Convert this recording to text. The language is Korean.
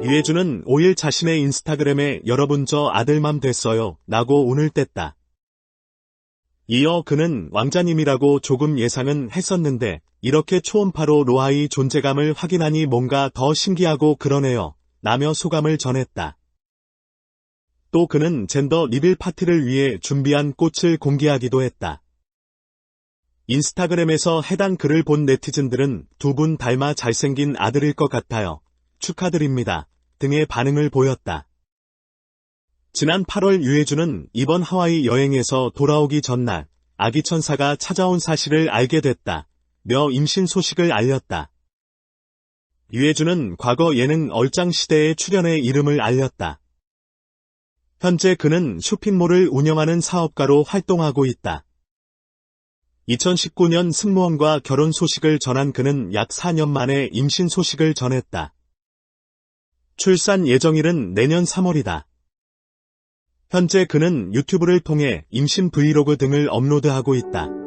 유해준은 5일 자신의 인스타그램에 여러분 저 아들맘 됐어요 라고 운을 뗐다. 이어 그는 왕자님이라고 조금 예상은 했었는데 이렇게 초음파로 로하의 존재감을 확인하니 뭔가 더 신기하고 그러네요. 라며 소감을 전했다. 또 그는 젠더 리빌 파티를 위해 준비한 꽃을 공개하기도 했다. 인스타그램에서 해당 글을 본 네티즌들은 두 분 닮아 잘생긴 아들일 것 같아요. 축하드립니다. 등의 반응을 보였다. 지난 8월 유해준은 이번 하와이 여행에서 돌아오기 전날 아기 천사가 찾아온 사실을 알게 됐다. 며 임신 소식을 알렸다. 유해준은 과거 예능 얼짱 시대에 출연해 이름을 알렸다. 현재 그는 쇼핑몰을 운영하는 사업가로 활동하고 있다. 2019년 승무원과 결혼 소식을 전한 그는 약 4년 만에 임신 소식을 전했다. 출산 예정일은 내년 3월이다. 현재 그는 유튜브를 통해 임신 브이로그 등을 업로드하고 있다.